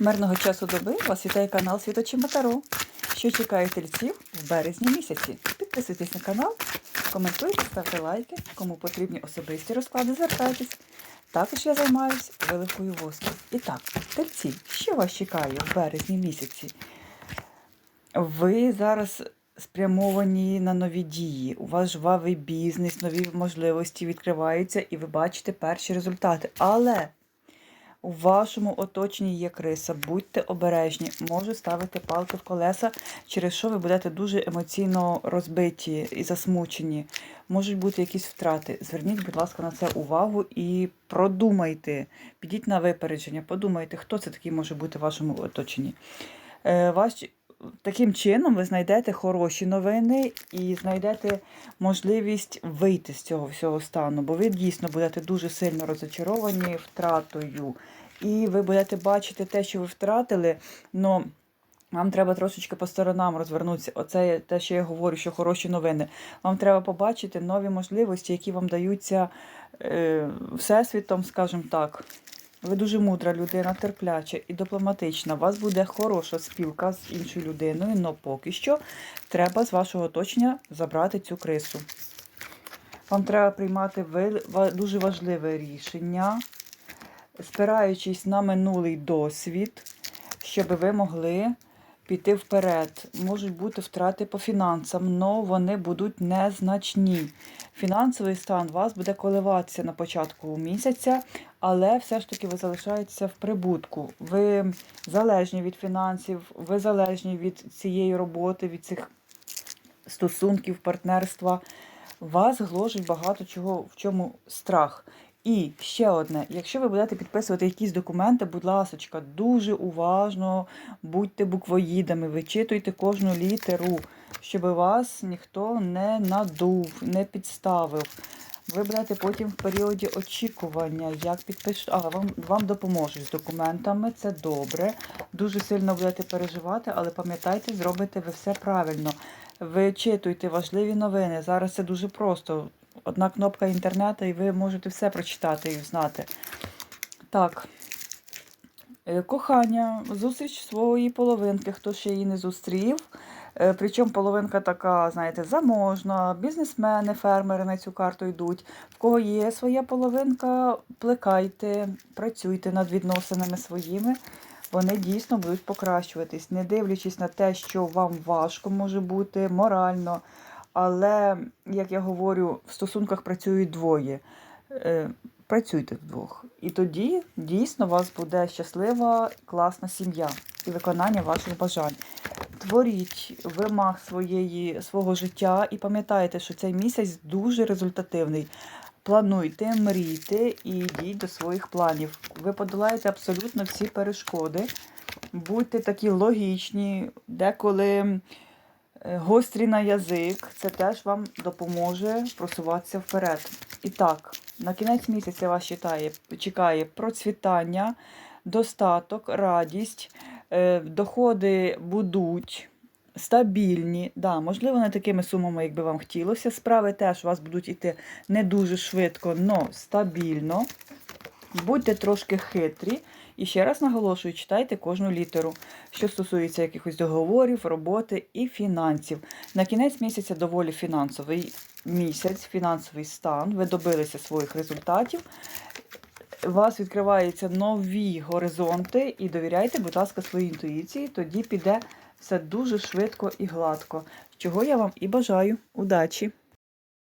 Мирного часу доби вас вітає канал Світочима Таро. Що чекає тельців в березні місяці? Підписуйтесь на канал, коментуйте, ставте лайки. Кому потрібні особисті розклади, звертайтесь. Також я займаюся виливкою воску. І так, тельці, що вас чекає в березні місяці? Ви зараз спрямовані на нові дії. У вас жвавий бізнес, нові можливості відкриваються, і ви бачите перші результати. Але у вашому оточенні є криса, будьте обережні, можуть ставити палки в колеса, через що ви будете дуже емоційно розбиті і засмучені. Можуть бути якісь втрати. Зверніть, будь ласка, на це увагу і продумайте. Підіть на випередження, подумайте, хто це такий може бути в вашому оточенні. Е, Ваш Таким чином ви знайдете хороші новини і знайдете можливість вийти з цього всього стану, бо ви дійсно будете дуже сильно розочаровані втратою. І ви будете бачити те, що ви втратили, але вам треба трошечки по сторонам розвернутися. Оце те, що я говорю, що хороші новини. Вам треба побачити нові можливості, які вам даються е, всесвітом, скажімо так. Ви дуже мудра людина, терпляча і дипломатична. У вас буде хороша спілка з іншою людиною, але поки що треба з вашого оточення забрати цю крису. Вам треба приймати дуже важливе рішення, спираючись на минулий досвід, щоб ви могли піти вперед. Можуть бути втрати по фінансам, але вони будуть незначні. Фінансовий стан вас буде коливатися на початку місяця, але все ж таки ви залишаєтеся в прибутку. Ви залежні від фінансів, ви залежні від цієї роботи, від цих стосунків, партнерства. Вас гложить багато чого, в чому страх. І ще одне: якщо ви будете підписувати якісь документи, будь ласка, дуже уважно будьте буквоїдами, вичитуйте кожну літеру, щоб вас ніхто не надув, не підставив. Ви будете потім в періоді очікування, як підпишуть, а вам, вам допоможуть з документами, це добре. Дуже сильно будете переживати, але пам'ятайте, зробите ви все правильно. Вичитуйте важливі новини. Зараз це дуже просто. Одна кнопка інтернету, і ви можете все прочитати і знати. Так. Е, Кохання, зустріч своєї половинки, хто ще її не зустрів. Е, Причому половинка така, знаєте, заможна, бізнесмени, фермери на цю карту йдуть. В кого є своя половинка, плекайте, працюйте над відносинами своїми. Вони дійсно будуть покращуватись, не дивлячись на те, що вам важко може бути морально. Але, як я говорю, в стосунках працюють двоє. Е, Працюйте вдвох. І тоді дійсно у вас буде щаслива, класна сім'я і виконання ваших бажань. Творіть вимог своєї, свого життя і пам'ятайте, що цей місяць дуже результативний. Плануйте, мрійте і йдіть до своїх планів. Ви подолаєте абсолютно всі перешкоди. Будьте такі логічні, деколи гострі на язик. Це теж вам допоможе просуватися вперед. І так, на кінець місяця вас чекає, чекає процвітання, достаток, радість, е, доходи будуть стабільні. Да, можливо, не такими сумами, як би вам хотілося. Справи теж у вас будуть йти не дуже швидко, але стабільно. Будьте трошки хитрі. І ще раз наголошую, читайте кожну літеру, що стосується якихось договорів, роботи і фінансів. На кінець місяця доволі фінансовий місяць, фінансовий стан. Ви добилися своїх результатів. У вас відкриваються нові горизонти, і довіряйте, будь ласка, своїй інтуїції, тоді піде все дуже швидко і гладко. Чого я вам і бажаю. Удачі!